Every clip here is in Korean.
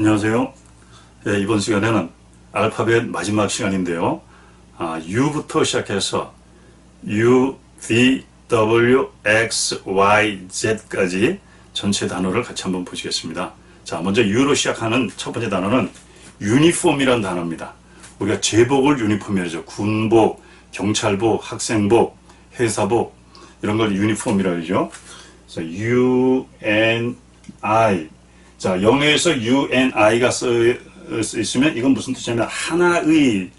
안녕하세요. 예, 이번 시간에는 알파벳 마지막 시간인데요. 아, U부터 시작해서 U, V, W, X, Y, Z까지 전체 단어를 같이 한번 보시겠습니다. 자, 먼저 U로 시작하는 첫 번째 단어는 유니폼이라는 단어입니다. 우리가 제복을 유니폼이라죠. 군복, 경찰복, 학생복, 회사복 이런 걸 유니폼이라고 그러죠. 그래서 U, N, I 자, 영어에서 UNI가 써, 써 있으면 이건 무슨 뜻이냐면 하나의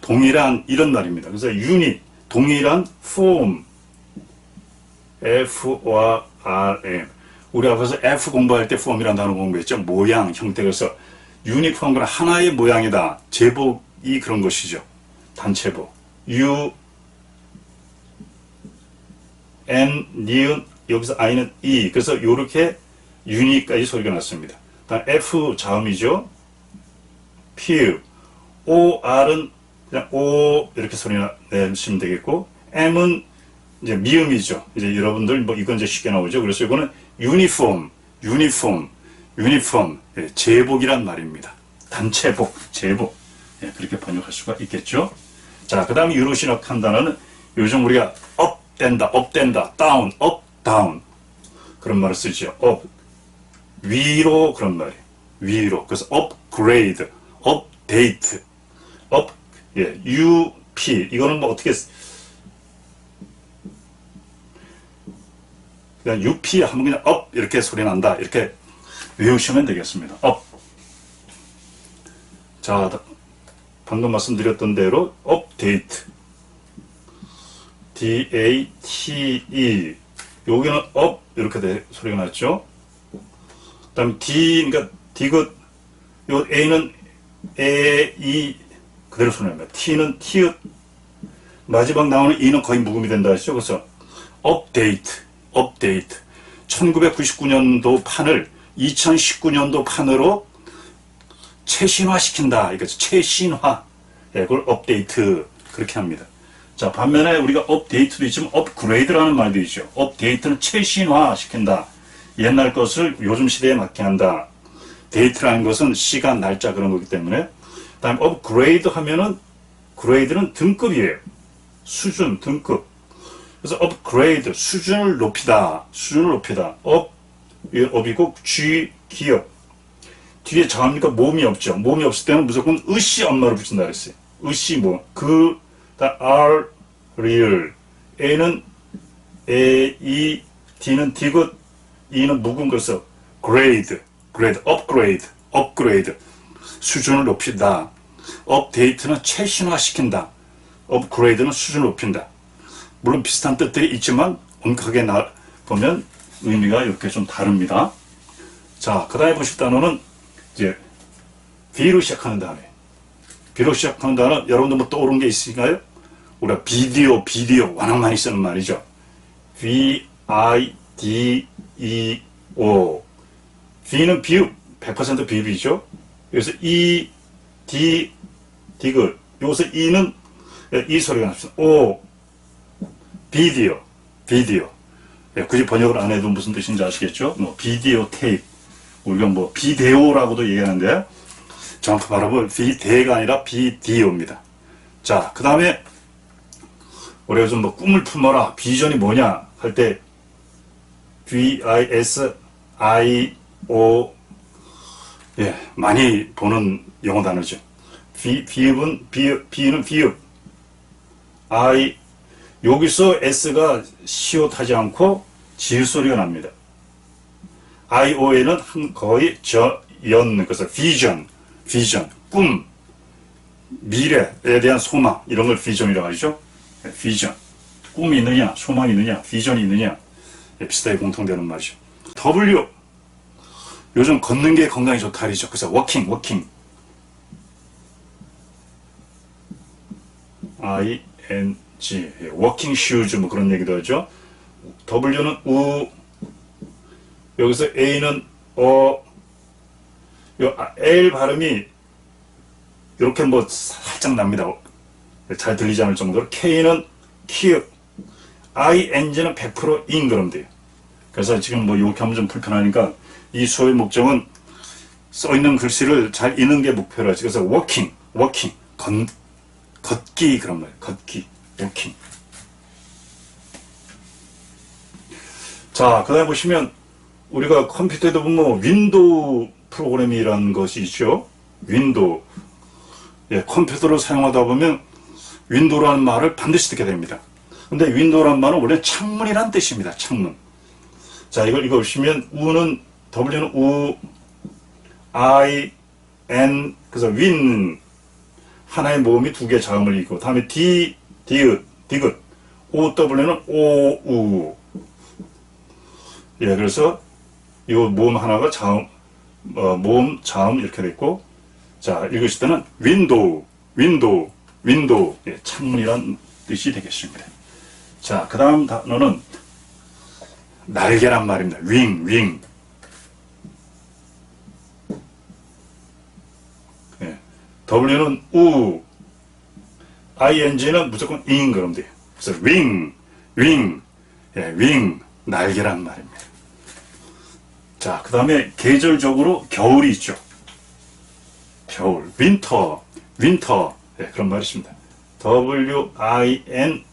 동일한 이런 말입니다. 그래서 유니 동일한 form F O R M 우리 앞에서 F 공부할 때 form이라는 단어 공부했죠. 모양, 형태 그래서 유니폼은 하나의 모양이다. 제복이 그런 것이죠. 단체복. U N 니은 여기서 I는 E 그래서 이렇게 유니까지 소리가 났습니다. 다음 F 자음이죠. P O R은 그냥 O 이렇게 소리 내시면 되겠고 M은 이제 미음이죠. 이제 여러분들 뭐 이건 이제 쉽게 나오죠. 그래서 이거는 유니폼, 유니폼, 유니폼 예, 제복이란 말입니다. 단체복, 제복 예, 그렇게 번역할 수가 있겠죠. 자, 그 다음에 유로 시작한 단어는 요즘 우리가 업 된다, 업 된다, 다운, 업, 다운 그런 말을 쓰죠. 업 위로 그런 말이에요. 위로. 그래서 upgrade, update, up, 예, UP. 이거는 뭐 어떻게, 쓰- 그냥 UP 하면 그냥 up 이렇게 소리 난다. 이렇게 외우시면 되겠습니다. up. 자, 다- 방금 말씀드렸던 대로 update. D-A-T-E. 여기는 up 이렇게 돼, 소리가 났죠. 그다음 D 그러니까 D그 요 A는 A, E 그대로 소리납니다. T는 T 마지막 나오는 E는 거의 묵음이 된다 했죠. 그래서 업데이트, 업데이트. 1999년도 판을 2019년도 판으로 최신화시킨다. 이거죠. 최신화. 예, 그걸 업데이트 그렇게 합니다. 자, 반면에 우리가 업데이트도 있지만 업그레이드라는 말도 있죠. 업데이트는 최신화 시킨다. 옛날 것을 요즘 시대에 맞게 한다. 데이트라는 것은 시간, 날짜 그런 거기 때문에. 다음에 업그레이드 하면은 그레이드는 등급이에요. 수준, 등급. 그래서 업그레이드, 수준을 높이다. 수준을 높이다. 업, 이 업이고 G, 기업. 뒤에 자음니까 몸이 없죠. 몸이 없을 때는 무조건 으씨 엄마를 붙인다 그랬어요. 으씨 뭐. 그, 다 R, real. A는 A, E, D는 D고 E는 묵은 것을 grade, grade, upgrade, upgrade. 수준을 높인다. 업데이트는 최신화시킨다. 업그레이드는 수준을 높인다. 물론 비슷한 뜻들이 있지만 엄격하게 나, 보면 의미가 이렇게 좀 다릅니다. 자, 그 다음에 보실 단어는 이제 B로 시작하는 단어예요. B로 시작하는 단어 여러분들 뭐 떠오르는 게 있으신가요? 우리가 비디오, 비디오 워낙 많이 쓰는 말이죠. V, I, D, E, O. V는 비읍, 100% 비읍이죠. 그래서 E, D, 디귿. 여기서 E는 이 소리가 납니다. O, 비디오, 비디오. 예, 굳이 번역을 안 해도 무슨 뜻인지 아시겠죠? 뭐 비디오 테이프. 우리가 뭐 비데오라고도 얘기하는데 정확히 말하면 비데가 아니라 비디오입니다. 자, 그 다음에 우리가 좀 뭐 꿈을 품어라. 비전이 뭐냐 할 때 V I S I O 예 많이 보는 영어 단어죠. 비 비읍은 비읍 B는 비읍 I 여기서 S가 시옷하지 않고 지읒 소리가 납니다. I O N은 한 거의 저 연 그래서 비전 비전 꿈 미래에 대한 소망 이런 걸 비전이라고 하죠. 예, 비전 꿈이 있느냐 소망이 있느냐 비전이 있느냐 예, 비슷하게 공통되는 말이죠. W 요즘 걷는 게 건강에 좋다 그러죠. 그래서 워킹 워킹 I N G 예, 워킹 슈즈 뭐 그런 얘기도 하죠. W는 우 여기서 A는 어요 아, L 발음이 이렇게 뭐 살짝 납니다. 잘 들리지 않을 정도로 K는 키읔 ING는 100%인 그럼 돼요. 그래서 지금 뭐 이렇게 하면 좀 불편하니까 이 수업의 목적은 써 있는 글씨를 잘 읽는 게 목표라. 그래서 워킹, 워킹, 걷, 걷기 그런 말, 걷기, 워킹. 자, 그다음에 보시면 우리가 컴퓨터에도 보면 윈도우 프로그램이라는 것이 있죠. 윈도우. 예, 컴퓨터를 사용하다 보면 윈도우라는 말을 반드시 듣게 됩니다. 근데 윈도우라는 말은 원래 창문이란 뜻입니다. 창문. 자, 이걸 읽어보시면 우는 W는 우, I, N, 그래서 윈 하나의 모음이 두 개의 자음을 읽고 다음에 D, 디귿, 디귿, O, W는 오, 우. 예, 그래서 이 모음 하나가 자음, 어, 모음, 자음 이렇게 됐고, 자, 읽으실 때는 윈도우, 윈도우, 윈도우, 예, 창문이란 뜻이 되겠습니다. 자, 그 다음 단어는 날개란 말입니다. 윙, 윙. 예, W는 우, ing는 무조건 ing 그러면 돼요. 그래서 윙, 윙, 예, 윙, 날개란 말입니다. 자, 그 다음에 계절적으로 겨울이 있죠. 겨울, 윈터, 윈터, 예, 그런 말이 있습니다. W-I-N,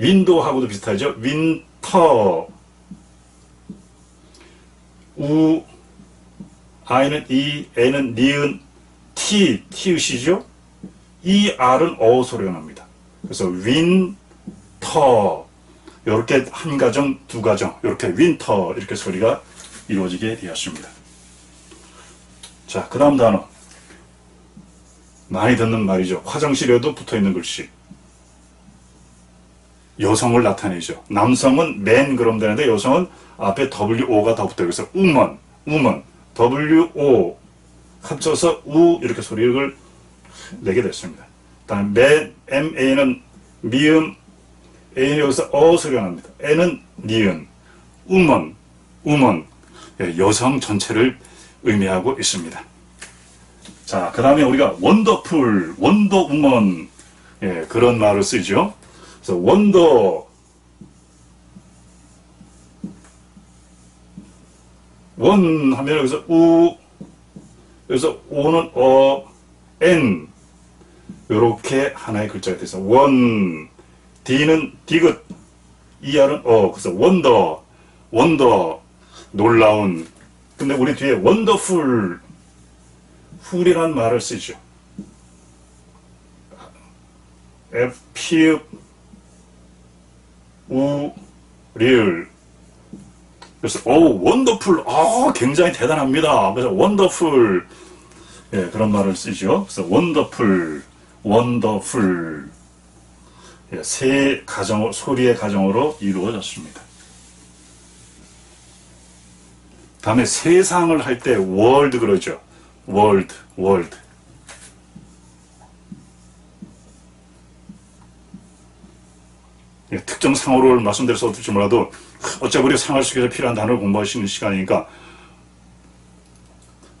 윈도하고도 비슷하죠. 윈터, 우, I는 이, N은 니은, T, T읒이죠. 이 R은 어 소리가 납니다. 그래서 윈터, 이렇게 한 가정, 두 가정, 이렇게 윈터, 이렇게 소리가 이루어지게 되었습니다. 자, 그 다음 단어. 많이 듣는 말이죠. 화장실에도 붙어 있는 글씨. 여성을 나타내죠. 남성은 man 그럼 되는데 여성은 앞에 WO가 더 붙어요. 그래서 woman, woman, WO 합쳐서 우 이렇게 소리를 내게 됐습니다. 다음 man, MA는 미음, A는 여기서 어 소리가 납니다. N은 니은, woman, woman, 예, 여성 전체를 의미하고 있습니다. 자, 그 다음에 우리가 원더풀, 원더우먼, 예, 그런 말을 쓰죠. 그래서 원더, 원 하면 여기서 우, 여기서 오는 어, 엔, 요렇게 하나의 글자가 돼서 원, D는 디귿, ER은 어, 그래서 원더, 원더, 놀라운. 근데 우리 뒤에 원더풀, 풀이란 말을 쓰죠. F, P, 우, 리을. 그래서, 오, 원더풀, 아, 굉장히 대단합니다. 그래서, 원더풀, 예, 그런 말을 쓰죠. 그래서, 원더풀, 원더풀. 예, 세 가정, 소리의 가정으로 이루어졌습니다. 다음에 세상을 할 때 월드 그러죠. 월드, 월드. 특정 상호를 말씀드려서 어떨지 몰라도 어차피 생활 속에서 필요한 단어를 공부하시는 시간이니까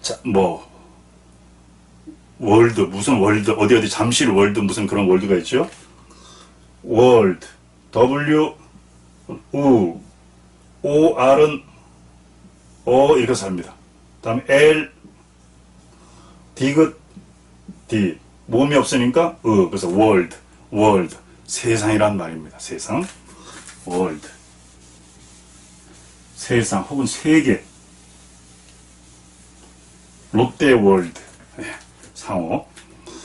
자, 뭐 월드 무슨 월드 어디 어디 잠실 월드 무슨 그런 월드가 있죠? 월드 W U O R은 어 이렇게 삽니다. 다음에 L 디귿 D 몸이 없으니까 으 그래서 월드 월드 세상이란 말입니다. 세상 월드 세상 혹은 세계 롯데 월드 예, 상호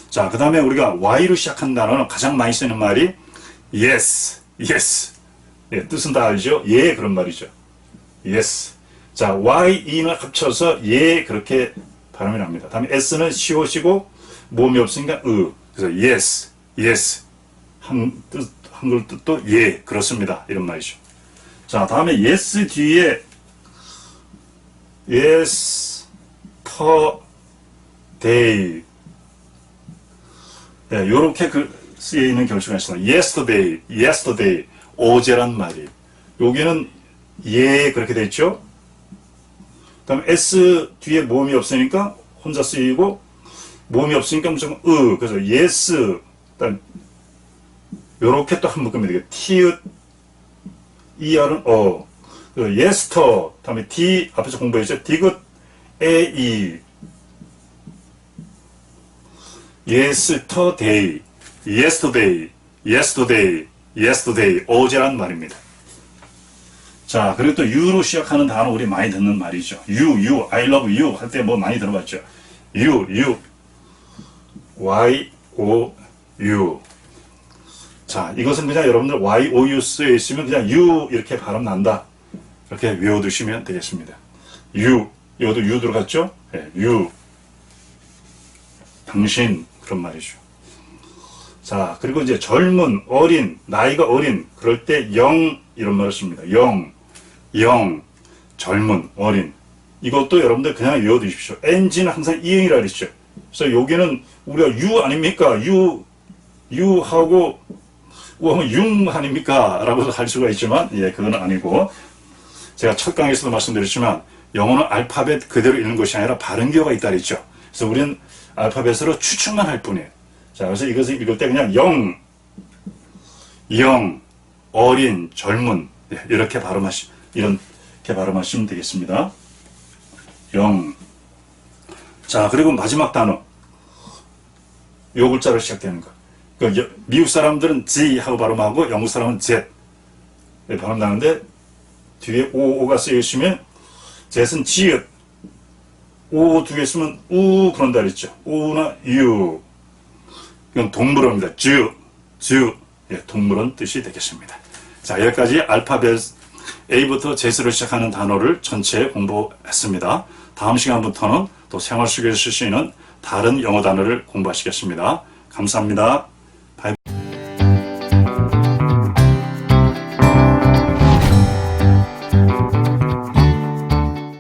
자 그 다음에 우리가 Y로 시작한 단어는 가장 많이 쓰는 말이 yes yes 예, 뜻은 다 알죠? 예 그런 말이죠. yes 자, Y, E는 합쳐서 예 그렇게 발음이 납니다. 다음에 S는 시옷이고 몸이 없으니까 으. 그래서 yes, yes. 한 뜻, 한글 뜻도 예, 그렇습니다. 이런 말이죠. 자, 다음에 yes 뒤에 yes, per day. 예, 요렇게 그 쓰여 있는 경우가 있습니다. yesterday, yesterday. 어제란 말이. 여기는 예, 그렇게 됐죠? 다음 S 뒤에 모음이 없으니까 혼자 쓰이고 모음이 없으니까 무조건 으 그래서 yes 일단 요렇게 또 한 묶으면 되겠 티읕 ER은 어 yester 다음에 D 앞에서 공부했죠 디귿 E yesterday, yesterday, yesterday, yesterday, 어제란 말입니다. 자, 그리고 또 you로 시작하는 단어 우리 많이 듣는 말이죠. you, you, I love you 할 때 뭐 많이 들어봤죠. you, you, y, o, u. 자, 이것은 그냥 여러분들 y, o, u 쓰여 있으면 그냥 you 이렇게 발음 난다. 이렇게 외워두시면 되겠습니다. you, 이것도 you 들어갔죠? 네, you. 당신, 그런 말이죠. 자, 그리고 이제 젊은, 어린, 나이가 어린, 그럴 때 영, 이런 말을 씁니다. 영, 영, 젊은, 어린. 이것도 여러분들 그냥 외워두십시오. 엔진은 항상 이응이라 그랬죠. 그래서 여기는 우리가 유 아닙니까? 유, 유하고, 융 아닙니까? 라고 할 수가 있지만, 예, 그건 아니고, 제가 첫 강의에서도 말씀드렸지만, 영어는 알파벳 그대로 읽는 것이 아니라 발음 기호가 있다 그랬죠. 그래서 우리는 알파벳으로 추측만 할 뿐이에요. 자, 그래서 이것을 읽을 때 그냥 영, 영, 어린, 젊은, 예, 이렇게 발음하시, 이렇게 발음하시면 되겠습니다. 영. 자, 그리고 마지막 단어. 요 글자로 시작되는 거. 그 여- 미국 사람들은 Z 하고 발음하고 영국 사람은 Z. 네, 발음 나는데 뒤에 오가 쓰여 있으면 Z은 지읒. 오두개 쓰면 우 그런다 그랬죠. 우나 유. 이건 동물어입니다. 주, 주. 예, 동물원 뜻이 되겠습니다. 자, 여기까지 알파벳 A부터 Z로 시작하는 단어를 전체 공부했습니다. 다음 시간부터는 또 생활 속에서 쓸 수 있는 다른 영어 단어를 공부하시겠습니다. 감사합니다. 바이